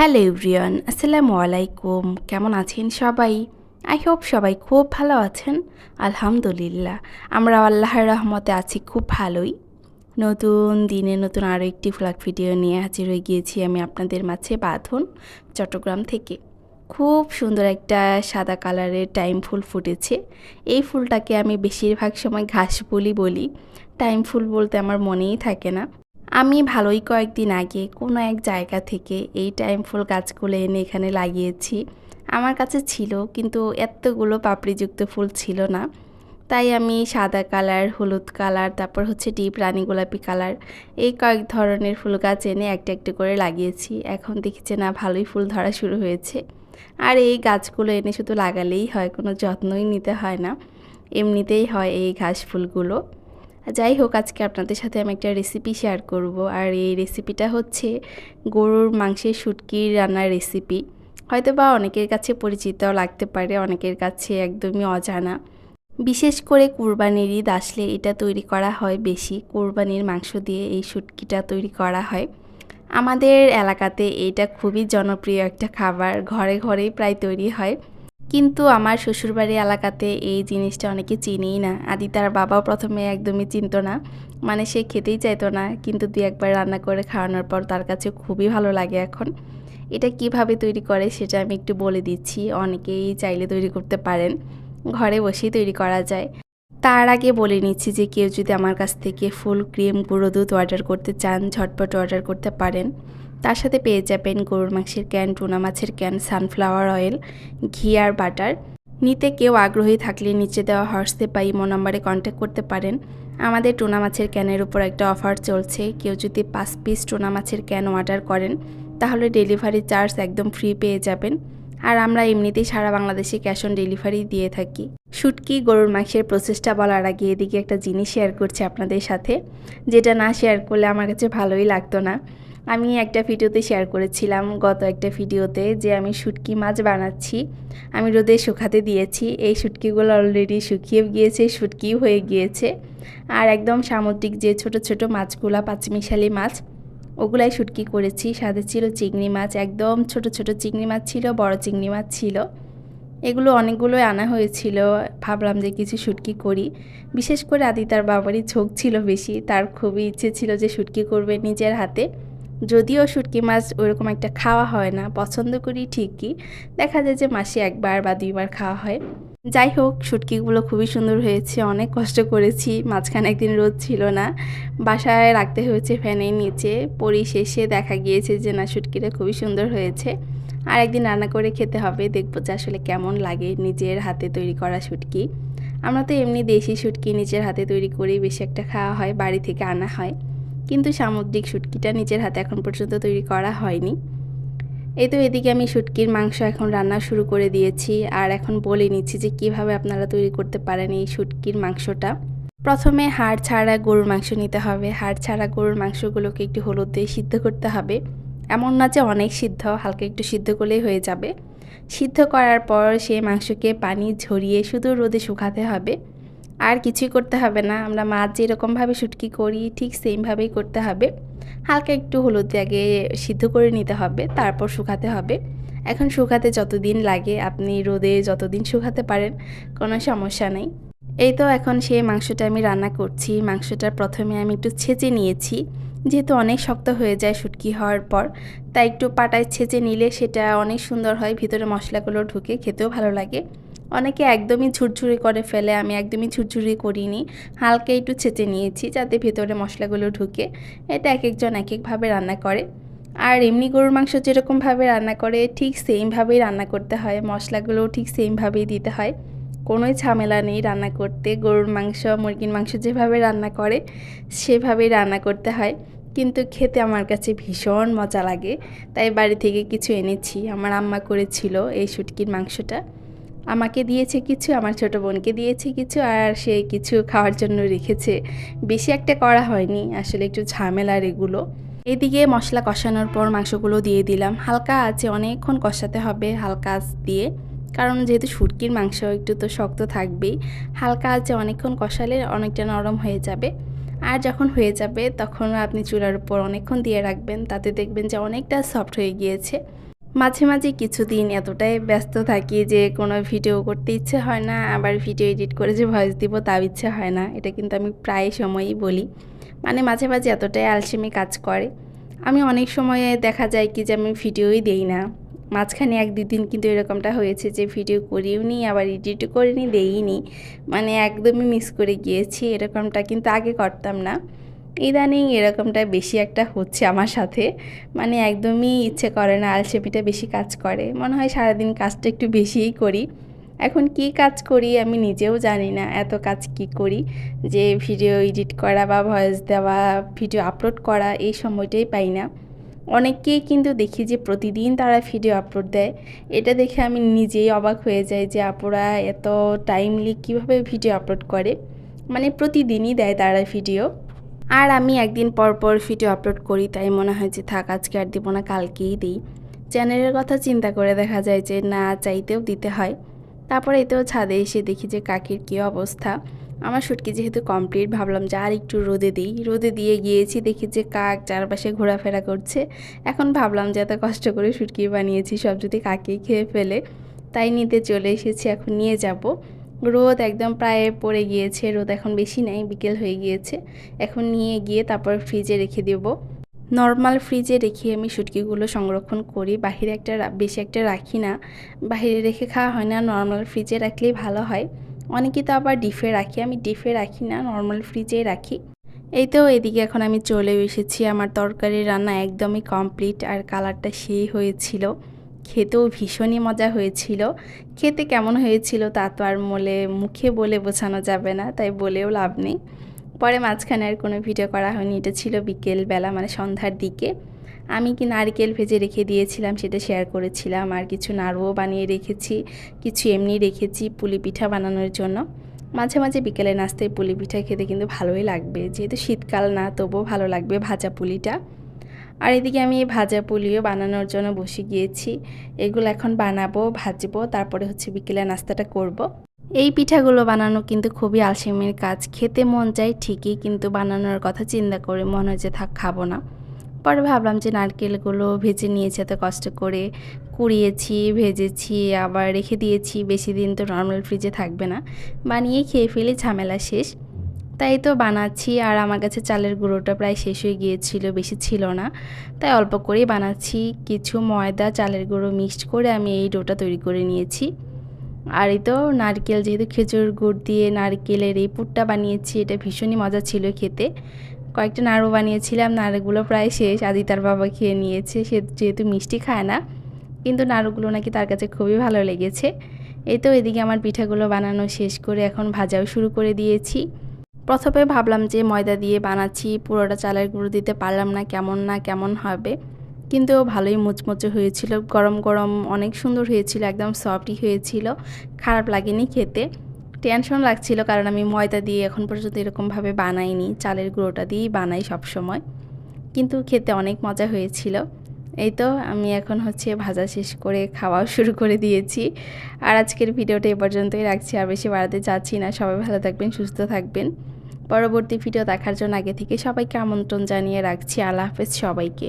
Hello everyone, আসসালামু আলাইকুম। কেমন আছেন সবাই? আই হোপ সবাই খুব ভালো আছেন। আলহামদুলিল্লাহ আমরা আল্লাহর রহমতে আছি, খুব ভালোই। নতুন দিনে নতুন আরও একটি ফ্লাগ ভিডিও নিয়ে হাজির হয়ে গিয়েছি আমি আপনাদের মাঝে বাঁধন চট্টগ্রাম থেকে। খুব সুন্দর একটা সাদা কালারের টাইম ফুল ফুটেছে। এই ফুলটাকে আমি বেশিরভাগ সময় ঘাস ফুলই বলি। টাইম ফুল বলতে আমার মনেই থাকে না। আমি ভালোই কয়েকদিন আগে কোনো এক জায়গা থেকে এই টাইম ফুল গাছগুলো এনে এখানে লাগিয়েছি। আমার কাছে ছিল, কিন্তু এতগুলো পাপড়িযুক্ত ফুল ছিল না। তাই আমি সাদা কালার, হলুদ কালার, তারপর হচ্ছে ডিপ রানী গোলাপি কালার এই কয়েক ধরনের ফুল গাছ এনে একটা একটা করে লাগিয়েছি। এখন দেখছি না, ভালোই ফুল ধরা শুরু হয়েছে। আর এই গাছগুলো এনে শুধু লাগালেই হয়, কোনো যত্নই নিতে হয় না। এমনিতেই হয় এই ঘাস ফুলগুলো। যাই হোক, আজকে আপনাদের সাথে আমি একটা রেসিপি শেয়ার করব। আর এই রেসিপিটা হচ্ছে গরুর মাংসের শুটকির রান্নার রেসিপি হয়তো বা অনেকের কাছে পরিচিত লাগতে পারে, অনেকের কাছে একদমই অজানা। বিশেষ করে কুরবানির ঈদ আসলে এটা তৈরি করা হয় বেশি, কোরবানির মাংস দিয়ে এই শুটকিটা তৈরি করা হয়। আমাদের এলাকাতে এটা খুবই জনপ্রিয় একটা খাবার, ঘরে ঘরেই প্রায় তৈরি হয়। কিন্তু আমার শ্বশুরবাড়ি এলাকাতে এই জিনিসটা অনেকে চিনেই না। আদি তার বাবাও প্রথমে একদমই চিনত না। মানে সে খেতেই চাইতো না, কিন্তু দুই একবার রান্না করে খাওয়ানোর পর তার কাছে খুবই ভালো লাগে এখন। এটা কীভাবে তৈরি করে সেটা আমি একটু বলে দিচ্ছি। অনেকেই চাইলে তৈরি করতে পারেন। ঘরে বসেই তৈরি করা যায়। তার আগে বলে নিচ্ছি যে কেউ যদি আমার কাছ থেকে ফুল, ক্রিম, গুঁড়ো দুধ অর্ডার করতে চান, ঝটপট অর্ডার করতে পারেন। তার সাথে পেয়ে যাবেন গরুর মাংসের ক্যান, টুনা মাছের ক্যান, সানফ্লাওয়ার অয়েল, ঘি আর বাটার। নিতে কেউ আগ্রহী থাকলে নিচে দেওয়া হোয়াটসঅ্যাপ বা ইমো নম্বরে কন্ট্যাক্ট করতে পারেন। আমাদের টুনা মাছের ক্যানের উপর একটা অফার চলছে। কেউ যদি পাঁচ পিস টুনা মাছের ক্যান অর্ডার করেন, তাহলে ডেলিভারি চার্জ একদম ফ্রি পেয়ে যাবেন। আর আমরা এমনিতেই সারা বাংলাদেশে ক্যাশ অন ডেলিভারি দিয়ে থাকি। শুটকি গরুর মাংসের প্রসেসটা বলার আগে এদিকে একটা জিনিস শেয়ার করছি আপনাদের সাথে, যেটা না শেয়ার করলে আমার কাছে ভালোই লাগতো না। আমি একটা ভিডিওতে শেয়ার করেছিলাম, গত একটা ভিডিওতে, যে আমি শুটকি মাছ বানাচ্ছি। আমি রোদে শুকাতে দিয়েছি, এই শুটকিগুলো অলরেডি শুকিয়ে গিয়েছে, শুটকিও হয়ে গিয়েছে। আর একদম সামুদ্রিক যে ছোট ছোট মাছগুলা, পাঁচমিশালি মাছ, ওগুলাই শুটকি করেছি। সাথে ছিল চিংড়ি মাছ, একদম ছোট ছোট চিংড়ি মাছ ছিল, বড় চিংড়ি মাছ ছিল। এগুলো অনেকগুলোই আনা হয়েছিল, ভাবলাম যে কিছু শুটকি করি। বিশেষ করে আদি তার বাবারই ঝোঁক ছিল বেশি, তার খুবই ইচ্ছে ছিল যে শুটকি করবে নিজের হাতে। যদিও শুটকি মাছ ওরকম একটা খাওয়া হয় না, পছন্দ করি ঠিকই। দেখা যায় যে মাসে একবার বা দুইবার খাওয়া হয়। যাই হোক, শুটকিগুলো খুবই সুন্দর হয়েছে, অনেক কষ্ট করেছি, মাঝখানে একদিন রোদ ছিল না। বাসায় রাখতে হয়েছে ফ্যানের নিচে পরি শেষে দেখা গিয়েছে যে না, শুটকিটা খুবই সুন্দর হয়েছে। আর একদিন রান্না করে খেতে হবে, দেখব যে আসলে কেমন লাগে নিজের হাতে তৈরি করা শুটকি। আমরা তো এমনি দেশি শুটকি নিজের হাতে তৈরি করেই বেশি একটা খাওয়া হয়, বাড়ি থেকে আনা হয়। কিন্তু সামুদ্রিক শুটকিটা নিজের হাতে এখন পর্যন্ত তৈরি করা হয়নি। এই তো এদিকে আমি শুটকির মাংস এখন রান্না শুরু করে দিয়েছি আর এখন বলে নিচ্ছি যে কীভাবে আপনারা তৈরি করতে পারেন এই শুটকির মাংসটা। প্রথমে হাড় ছাড়া গরুর মাংস নিতে হবে। হাড় ছাড়া গরুর মাংসগুলোকে একটু হলুদ দিয়ে সিদ্ধ করতে হবে। এমন না যে অনেক সিদ্ধ, হালকা একটু সিদ্ধ করলেই হয়ে যাবে। সিদ্ধ করার পর সেই মাংসকে পানি ঝরিয়ে শুধু রোদে শুকাতে হবে। আর কিছুই করতে হবে না। আমরা মাছ যেরকমভাবে শুটকি করি, ঠিক সেমভাবেই করতে হবে। হালকা একটু হলুদ আগে সিদ্ধ করে নিতে হবে, তারপর শুকাতে হবে। এখন শুকাতে যতদিন লাগে, আপনি রোদে যতদিন শুকাতে পারেন, কোনো সমস্যা নেই। এই তো এখন সেই মাংসটা আমি রান্না করছি। মাংসটা প্রথমে আমি একটু ছেঁচে নিয়েছি। যেহেতু অনেক শক্ত হয়ে যায় শুটকি হওয়ার পর, তাই একটু পাটায় ছেঁচে নিলে সেটা অনেক সুন্দর হয়, ভিতরে মশলাগুলো ঢুকে খেতেও ভালো লাগে। অনেকে একদমই ঝুরঝুরি করে ফেলে, আমি একদমই ঝুরঝুরি করিনি। হালকা একটু ছেঁচে নিয়েছি যাতে ভেতরে মশলাগুলো ঢুকে। এটা এক একজন এক একভাবে রান্না করে। আর এমনি গরুর মাংস যেরকমভাবে রান্না করে, ঠিক সেমভাবেই রান্না করতে হয়। মশলাগুলোও ঠিক সেমভাবেই দিতে হয়। কোনোই ঝামেলা নেই রান্না করতে। গরুর মাংস, মুরগির মাংস যেভাবে রান্না করে, সেভাবেই রান্না করতে হয়। কিন্তু খেতে আমার কাছে ভীষণ মজা লাগে। তাই বাড়ি থেকে কিছু এনেছি। আমার আম্মা করেছিল এই শুটকির মাংসটা। আমাকে দিয়েছে কিছু, আমার ছোট বোনকে দিয়েছে কিছু আর সে কিছু খাওয়ার জন্য রেখেছে। বেশি একটা করা হয়নি, আসলে একটু ঝামেলার এগুলো। এদিকে মশলা কষানোর পর মাংসগুলো দিয়ে দিলাম। হালকা আছে, অনেকক্ষণ কষাতে হবে হালকা আঁচ দিয়ে। কারণ যেহেতু শুটকির মাংস, একটু তো শক্ত থাকবেই। হালকা আছে অনেকক্ষণ কষালে অনেকটা নরম হয়ে যাবে। আর যখন হয়ে যাবে, তখন আপনি চুলার উপর অনেকক্ষণ দিয়ে রাখবেন। তাতে দেখবেন যে অনেকটা সফট হয়ে গিয়েছে। মাঝে মাঝে কিছুদিন এতটাই ব্যস্ত থাকি যে কোনো ভিডিও করতে ইচ্ছে হয় না, আবার ভিডিও এডিট করে যে ভয়েস দিব তাও ইচ্ছে হয় না। এটা কিন্তু আমি প্রায় সময়ই বলি। মানে মাঝে মাঝে এতটাই আলসেমি কাজ করে। আমি অনেক সময়ে দেখা যায় কি যে আমি ভিডিওই দেই না। মাঝখানে এক দুদিন কিন্তু এরকমটা হয়েছে যে ভিডিও করিও নি, আবার এডিটও করিনি, দেইনি। মানে একদমই মিস করে গিয়েছি, এরকমটা কিন্তু আগে করতাম না। ইদানিং এরকমটা বেশি একটা হচ্ছে আমার সাথে। মানে একদমই ইচ্ছে করে না, আলসেমিটা বেশি কাজ করে। মনে হয় সারাদিন কাজটা একটু বেশিই করি। এখন কি কাজ করি আমি নিজেও জানি না, এত কাজ কি করি? যে ভিডিও এডিট করা বা ভয়েস দেওয়া, ভিডিও আপলোড করা, এই সময়টাই পাই না। অনেককেই কিন্তু দেখি যে প্রতিদিন তারা ভিডিও আপলোড দেয়। এটা দেখে আমি নিজেই অবাক হয়ে যাই যে আপুরা এত টাইমলি কীভাবে ভিডিও আপলোড করে? মানে প্রতিদিনই দেয় তারা ভিডিও। আর আমি একদিন পর পর ভিডিও আপলোড করি, তাই মনে হয় যে থাক, আজকে আর দিব না, কালকেই দিই। চ্যানেলের কথা চিন্তা করে দেখা যায় যে না, চাইতেও দিতে হয়। তারপরে এতেও ছাদে এসে দেখি যে কাকির কী অবস্থা। আমার শুটকি যেহেতু কমপ্লিট ভাবলাম যে আর একটু রোদে দিই। রোদে দিয়ে গিয়েছি, দেখি যে কাক চারপাশে ঘোরাফেরা করছে। এখন ভাবলাম যে এত কষ্ট করে শুটকি বানিয়েছি, সব যদি কাকেই খেয়ে ফেলে, তাই নিতে চলে এসেছি, এখন নিয়ে যাব। রোদ একদম প্রায় পড়ে গিয়েছে, রোদ এখন বেশি নেই, বিকেল হয়ে গিয়েছে। এখন নিয়ে গিয়ে তারপর ফ্রিজে রেখে দেব। নর্মাল ফ্রিজে রেখে আমি শুটকিগুলো সংরক্ষণ করি। বাহিরে একটা বেশি একটা রাখি না। বাহিরে রেখে খাওয়া হয় না নর্মাল ফ্রিজে রাখলেই ভালো হয়। অনেকে তো আবার ডিফে রাখি, আমি ডিফে রাখি না নর্মাল ফ্রিজেই রাখি। এই তো এদিকে এখন আমি চলে এসেছি। আমার তরকারি রান্না একদমই কমপ্লিট আর কালারটা সেই হয়েছিল। খেতেও ভীষণই মজা হয়েছিল। খেতে কেমন হয়েছিল তা তো আর বলে মুখে বলে বোঝানো যাবে না, তাই বলেও লাভ নেই। পরে মাঝখানে আর কোনো ভিডিও করা হয়নি, এটা ছিল বিকেলবেলা মানে সন্ধ্যার দিকে। আমি কি নারকেল ভেজে রেখে দিয়েছিলাম সেটা শেয়ার করেছিলাম, আর কিছু নাড়ুও বানিয়ে রেখেছি, কিছু এমনি রেখেছি পুলি পিঠা বানানোর জন্য। মাঝে মাঝে বিকেলে নাস্তায় পুলি পিঠা খেতে কিন্তু ভালোই লাগবে, যেহেতু শীতকাল না, তবুও ভালো লাগবে ভাজা পুলিটা। আর এদিকে আমি এই ভাজা পুলিও বানানোর জন্য বসে গিয়েছি। এগুলো এখন বানাবো, ভাজবো, তারপরে হচ্ছে বিকেলে নাস্তাটা করব। এই পিঠাগুলো বানানো কিন্তু খুবই আলসেমির কাজ। খেতে মন চায় ঠিকই, কিন্তু বানানোর কথা চিন্তা করে মনে হয় যে থাক, খাব না। পরে ভাবলাম যে নারকেলগুলো ভেজে নিয়েছি, এত কষ্ট করে কুড়িয়েছি, ভেজেছি, আবার রেখে দিয়েছি। বেশি দিন তো নর্মাল ফ্রিজে থাকবে না। বানিয়ে খেয়ে ফেলে, ঝামেলা শেষ। তাই তো বানাচ্ছি, আর আমার কাছে চালের গুঁড়োটা প্রায় শেষ হয়ে গিয়েছিল, বেশি ছিল না। তাই অল্প করেই বানাচ্ছি, কিছু ময়দা, চালের গুঁড়ো মিক্সড করে আমি এই ডোটা তৈরি করে নিয়েছি। আর এই তো নারকেল, যেহেতু খেজুর গুড় দিয়ে নারকেলের এই পুরটা বানিয়েছি, এটা ভীষণই মজা ছিল খেতে। কয়েকটা নাড়ু বানিয়েছিলাম, নাড়ুগুলো প্রায় শেষ। আদি তার বাবা খেয়ে নিয়েছে, সে যেহেতু মিষ্টি খায় না, কিন্তু নাড়ুগুলো নাকি তার কাছে খুবই ভালো লেগেছে। এই তো এদিকে আমার পিঠাগুলো বানানো শেষ করে এখন ভাজাও শুরু করে দিয়েছি। প্রথমে ভাবলাম যে ময়দা দিয়ে বানাচ্ছি, পুরোটা চালের গুঁড়ো দিতে পারলাম না, কেমন না, কেমন হবে। কিন্তু ভালোই মুচমুচে হয়েছিল, গরম গরম অনেক সুন্দর হয়েছিল, একদম সফটই হয়েছিল, খারাপ লাগেনি খেতে। টেনশন লাগছিল কারণ আমি ময়দা দিয়ে এখন পর্যন্ত এরকমভাবে বানাইনি, চালের গুঁড়োটা দিয়েই বানাই সব সময় কিন্তু খেতে অনেক মজা হয়েছিল। এই তো আমি এখন হচ্ছে ভাজা শেষ করে খাওয়াও শুরু করে দিয়েছি। আর আজকের ভিডিওটা এ পর্যন্তই রাখছি, আর বেশি বাড়াতে চাচ্ছি না। সবাই ভালো থাকবেন, সুস্থ থাকবেন। পরবর্তী ভিডিও দেখার জন্য আগে থেকে সবাইকে আমন্ত্রণ জানিয়ে রাখছি। আল্লাহ হাফেজ সবাইকে।